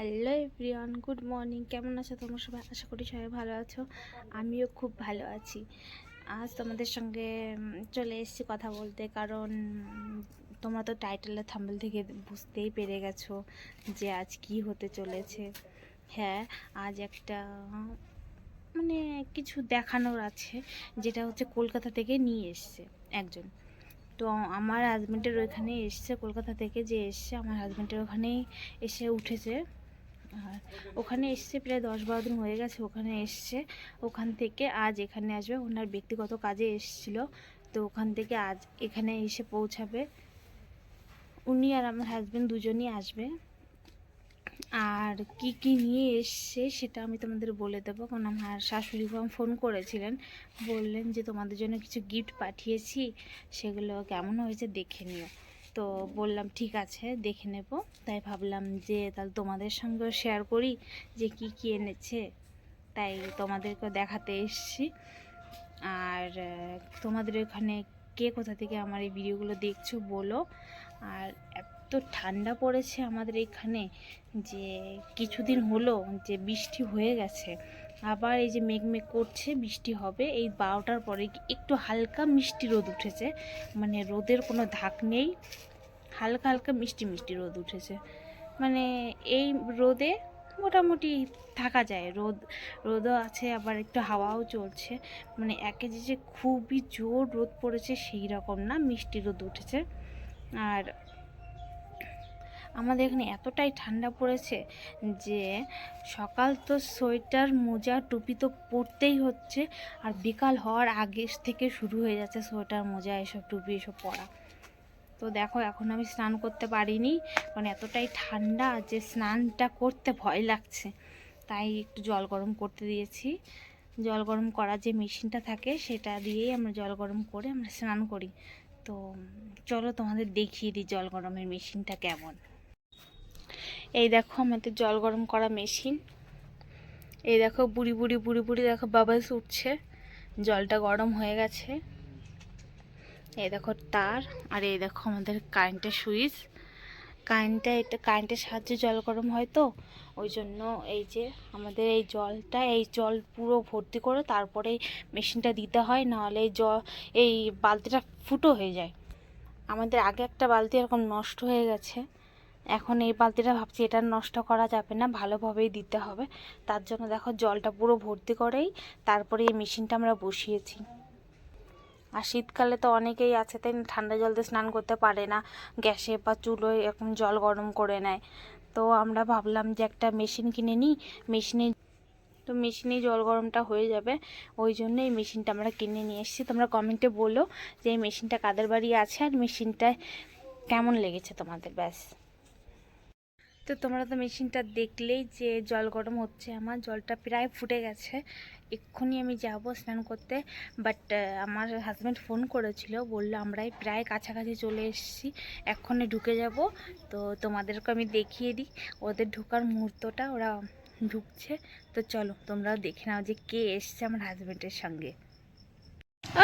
Hello everyone, good morning. কেমন আছো তোমরা সবাই? আশা করি সবাই ভালো আছো। আমিও খুব ভালো আছি। আজ তোমাদের সঙ্গে চলে এসেছি কথা বলতে। কারণ, তোমরা তো টাইটেলের থাম্বেল থেকে বুঝতেই পেরে গেছো যে আজ কি হতে চলেছে। হ্যাঁ আজ একটা মানে কিছু দেখানোর আছে, যেটা হচ্ছে কলকাতা থেকে নিয়ে এসছে একজন। তো আমার হাজব্যান্ডের ওইখানে এসছে, কলকাতা থেকে যে এসছে, আমার হাজব্যান্ডের ওখানেই এসে উঠেছে। আর ওখানে এসছে প্রায় দশ বারো দিন হয়ে গেছে, ওখানে এসছে। ওখান থেকে আজ এখানে আসবে, ওনার ব্যক্তিগত কাজে এসছিল। তো ওখান থেকে আজ এখানে এসে পৌঁছাবে। উনি আর আমার হাজব্যান্ড দুজনই আসবে। আর কি কি নিয়ে এসছে সেটা আমি তোমাদের বলে দেবো। কারণ আমার শাশুড়ি ফোন করেছিলেন, বললেন যে তোমাদের জন্য কিছু গিফট পাঠিয়েছি, সেগুলো কেমন হয়েছে দেখে নিও। তো বললাম, ঠিক আছে, দেখে নেব। তাই ভাবলাম যে, তাহলে তোমাদের সঙ্গেও শেয়ার করি যে কি কি এনেছে। তাই তোমাদেরকে দেখাতে এসছি। আর তোমাদের ওখানে কে কোথা থেকে আমার এই ভিডিওগুলো দেখছ বলো। আর এত ঠান্ডা পড়েছে আমাদের এখানে যে, কিছুদিন হলো যে বৃষ্টি হয়ে গেছে। আবার এই যে মেঘ মেঘ করছে, বৃষ্টি হবে। এই বারোটার পরে একটু হালকা মিষ্টি রোদ উঠেছে। মানে রোদের কোনো ধাক নেই। হালকা হালকা মিষ্টি মিষ্টি রোদ উঠেছে। মানে এই রোদে মোটামুটি থাকা যায়। রোদ, রোদও আছে, আবার একটু হাওয়াও চলছে। মানে একে যে খুবই জোর রোদ পড়েছে সেই রকম না মিষ্টি রোদ উঠেছে। আর আমাদের এখানে এতটাই ঠান্ডা পড়েছে যে সকাল তো সোয়েটার, মোজা, টুপি তো পরতেই হচ্ছে আর বিকাল হওয়ার আগে থেকে শুরু হয়ে যাচ্ছে সোয়েটার, মোজা, এসব টুপি, এসব পরা। তো দেখো, এখন আমি স্নান করতে পারিনি কারণ এতটাই ঠান্ডা যে স্নানটা করতে ভয় লাগছে। তাই একটু জল গরম করতে দিয়েছি। জল গরম করার যে মেশিনটা থাকে সেটা দিয়েই আমরা জল গরম করে আমরা স্নান করি। তো চলো তোমাদের দেখিয়ে দিই জল গরমের মেশিনটা কেমন। এই দেখো আমাদের জল গরম করা মেশিন। এই দেখো বুড়ি বুড়ি বুড়ি বুড়ি দেখো বাবাস উঠছে। জলটা গরম হয়ে গেছে। এই দেখো তার আর এই দেখো আমাদের কারেন্টের সুইচ। কারেন্টটা এটা, কারেন্টের সাহায্যে জল গরম হয় তো, ওই জন্য এই যে আমাদের এই জলটা, এই জল পুরো ভর্তি করে তারপরে মেশিনটা দিতে হয়, নাহলে এই জল এই বালতিটা ফুটো হয়ে যায়। আমাদের আগে একটা বালতি এরকম নষ্ট হয়ে গেছে। এখন এই বালতিটা ভাবছি এটা নষ্ট করা যাবে না, ভালোভাবেই দিতে হবে। তার জন্য দেখো জলটা পুরো ভর্তি করেই তারপরে এই মেশিনটা আমরা বসিয়েছি। আর শীতকালে তো অনেকেই আছে, তাই ঠান্ডা জল দিয়ে স্নান করতে পারে না, গ্যাসে বা চুলোয় এরকম জল গরম করে নেয়। তো আমরা ভাবলাম যে একটা মেশিন কিনে নিই, মেশিনে তো মেশিনে জল গরমটা হয়ে যাবে, ওই জন্য এই মেশিনটা আমরা কিনে নিয়ে এসেছি। তোমরা কমেন্টে বলো যে এই মেশিনটা কাদের বাড়ি আছে আর মেশিনটা কেমন লেগেছে তোমাদের, ব্যাস। তো তোমরা তো মেশিনটা দেখলেই যে জল গরম হচ্ছে আমার, জলটা প্রায় ফুটে গেছে। এক্ষুনি আমি যাব স্নান করতে। বাট আমার হাজব্যান্ড ফোন করেছিল, বলল আমরাই প্রায় কাছাকাছি চলে এসেছি এক্ষণে ঢুকে যাব। তো তোমাদেরকে আমি দেখিয়ে দিই, ওদের ঢোকার মুহূর্তটা ওরা ঢুকছে। তো চলো, তোমরাও দেখে নাও যে কে এসছে আমার হাজব্যান্ডের সঙ্গে।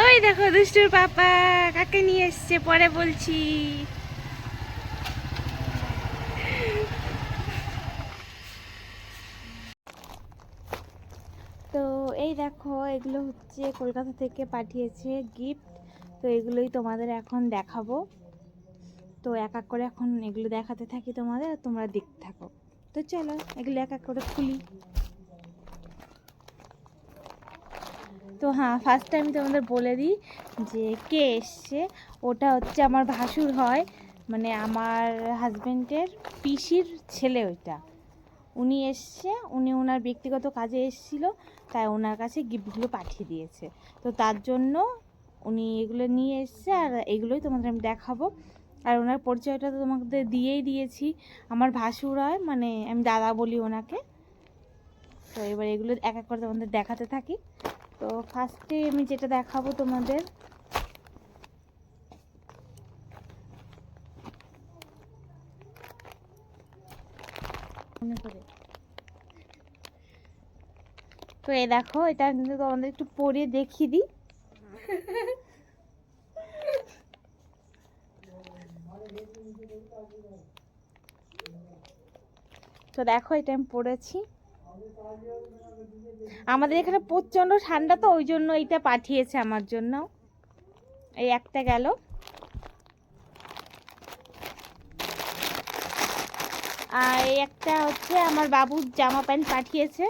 ওই দেখো দুষ্টুর পাপা, কাকে নিয়ে এসছে? পরে বলছি তো এই দেখো, এগুলো হচ্ছে কলকাতা থেকে পাঠিয়েছে গিফট তো এগুলোই তোমাদের এখন দেখাবো। তো এক এক করে এখন এগুলো দেখাতে থাকি তোমাদের, আর তোমরা দেখতে থাকো। তো চলো, এগুলো এক এক করে খুলি। তো হ্যাঁ ফার্স্ট টাইম তোমাদের বলে দিই যে কে এসছে। ওটা হচ্ছে আমার ভাসুর হয় মানে আমার হাজবেন্ডের পিসির ছেলে ওইটা। উনি এসছে, উনি ওনার ব্যক্তিগত কাজে এসেছিল। তাই ওনার কাছে গিফটগুলো পাঠিয়ে দিয়েছে। তো তার জন্য উনি এগুলো নিয়ে এসছে আর এগুলোই তোমাদের আমি দেখাবো। আর ওনার পরিচয়টা তো তোমাদের দিয়েই দিয়েছি। আমার ভাসুর হয় মানে আমি দাদা বলি ওনাকে। তো এবার এগুলো এক এক করে তোমাদের দেখাতে থাকি। তো ফার্স্টে আমি যেটা দেখাবো তোমাদের। মনে করে তো এই দেখো, এটা কিন্তু তোমাদের একটু পরে দেখিয়ে দিই। তো দেখো, এটা আমি পরেছি আমাদের এখানে প্রচণ্ড ঠান্ডা তো, ওই জন্য এইটা পাঠিয়েছে আমার জন্য। এই একটা গেল। আর এই একটা হচ্ছে আমার বাবুর জামা প্যান্ট পাঠিয়েছে।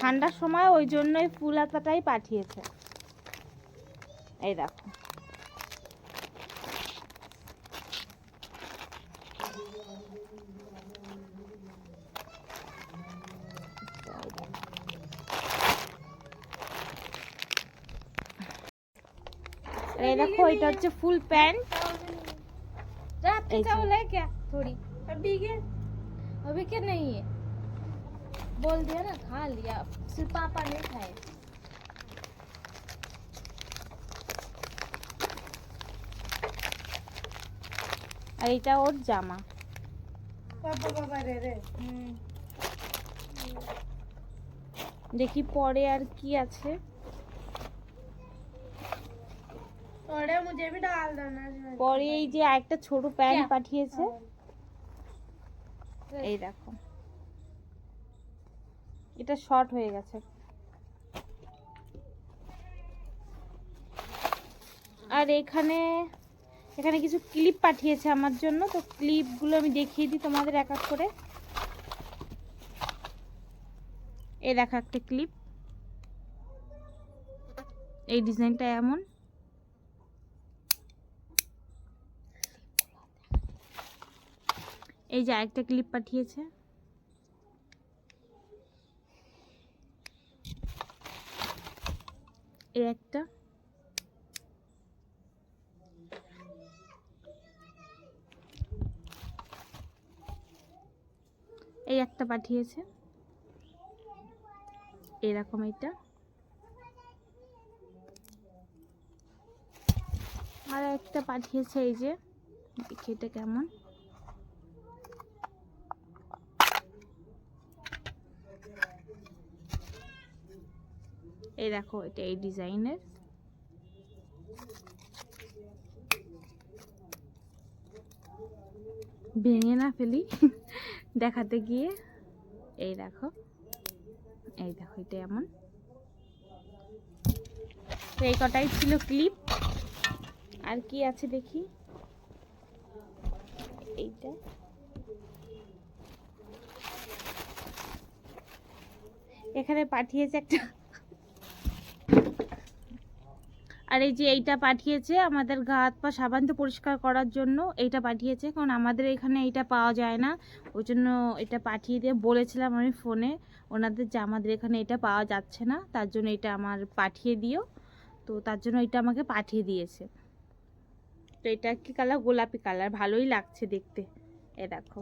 ঠান্ডার সময় ওই জন্যই ফুল হাতাটাই পাঠিয়েছে। এই দেখো। এই দেখো, এটা হচ্ছে ফুল প্যান্ট। रात ऐसे। की चावल है क्या थोड़ी अभी के अभी के नहीं है बोल दिया ना खा लिया सिर्फ पापा नहीं खाए আর এটা ওর জামা पापा पापा रे रे দেখি পরে আর কি আছে পরে এই যে আরেকটা ছোট প্যান্ট পাঠিয়েছে। এই দেখো। এটা শর্ট হয়ে গেছে। আর এখানে এখানে কিছু ক্লিপ পাঠিয়েছে আমার জন্য। তো ক্লিপগুলো আমি দেখিয়ে দিই তোমাদের এক এক করে। এই দেখো একটা ক্লিপ। এই ডিজাইনটা এমন। এই যে আরেকটা ক্লিপ পাঠিয়েছে। এই একটা। এই একটা পাঠিয়েছে। এরকম এটা আর একটা পাঠিয়েছে এই যে। দেখি এটা কেমন। এই দেখো, এটা এই ডিজাইনের। ভেঙে না ফেলি, দেখাতে গিয়ে। এই দেখো এই দেখো এটা এমন। এই কটাই ছিল ক্লিপ আর কি আছে দেখি? এইটা। এখানে পাঠিয়েছে একটা আর এই যে এইটা পাঠিয়েছে আমাদের গা, হাত পা সাবান তো পরিষ্কার করার জন্য এইটা পাঠিয়েছে। কারণ আমাদের এখানে এইটা পাওয়া যায় না। ওই জন্য এটা পাঠিয়ে দিয়ে বলেছিলাম আমি ফোনে, ওনাদের যে আমাদের এখানে এটা পাওয়া যাচ্ছে না, তার জন্য এটা আমার পাঠিয়ে দিও। তো তার জন্য এটা আমাকে পাঠিয়ে দিয়েছে। তো এটা কি কালার গোলাপি কালার ভালোই লাগছে দেখতে। এ দেখো।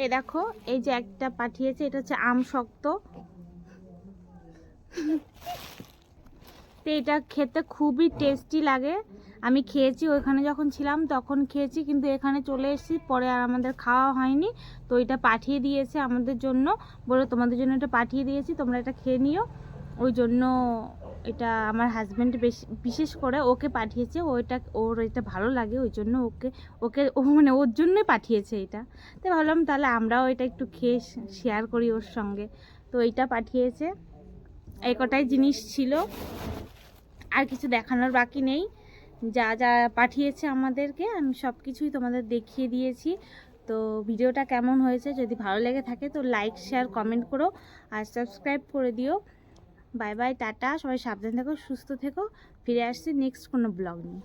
এই দেখো, এই যে একটা পাঠিয়েছে, এটা হচ্ছে আম শক্ত। তো এটা খেতে খুবই টেস্টি লাগে। আমি খেয়েছি ওইখানে যখন ছিলাম, তখন খেয়েছি, কিন্তু এখানে চলে এসেছি, পরে আর আমাদের খাওয়া হয়নি। তো এটা পাঠিয়ে দিয়েছে আমাদের জন্য। বলে তোমাদের জন্য এটা পাঠিয়ে দিয়েছি, তোমরা এটা খেয়ে নিও। ওই জন্য এটা আমার হাজব্যান্ড বেশি, বিশেষ করে ওকে পাঠিয়েছে, ওইটা, ওর এটা ভালো লাগে, ওই জন্য ওকে ওকে, ও মানে ওর জন্যই পাঠিয়েছে এটা। তো ভাবলাম তাহলে আমরাও এটা একটু খেয়ে শেয়ার করি ওর সঙ্গে। তো এইটা পাঠিয়েছে। এই কটাই জিনিস ছিল। আর কিছু দেখানোর বাকি নেই। যা যা পাঠিয়েছে আমাদেরকে, আমি সব কিছুই তোমাদের দেখিয়ে দিয়েছি। তো ভিডিওটা কেমন হয়েছে, যদি ভালো লেগে থাকে তো লাইক শেয়ার কমেন্ট করো। আর সাবস্ক্রাইব করে দিও। Bye bye tata. সবাই সাবধান থেকো সুস্থ থেকো। ফিরে আসছি নেক্সট কোনো ব্লগ নিয়ে।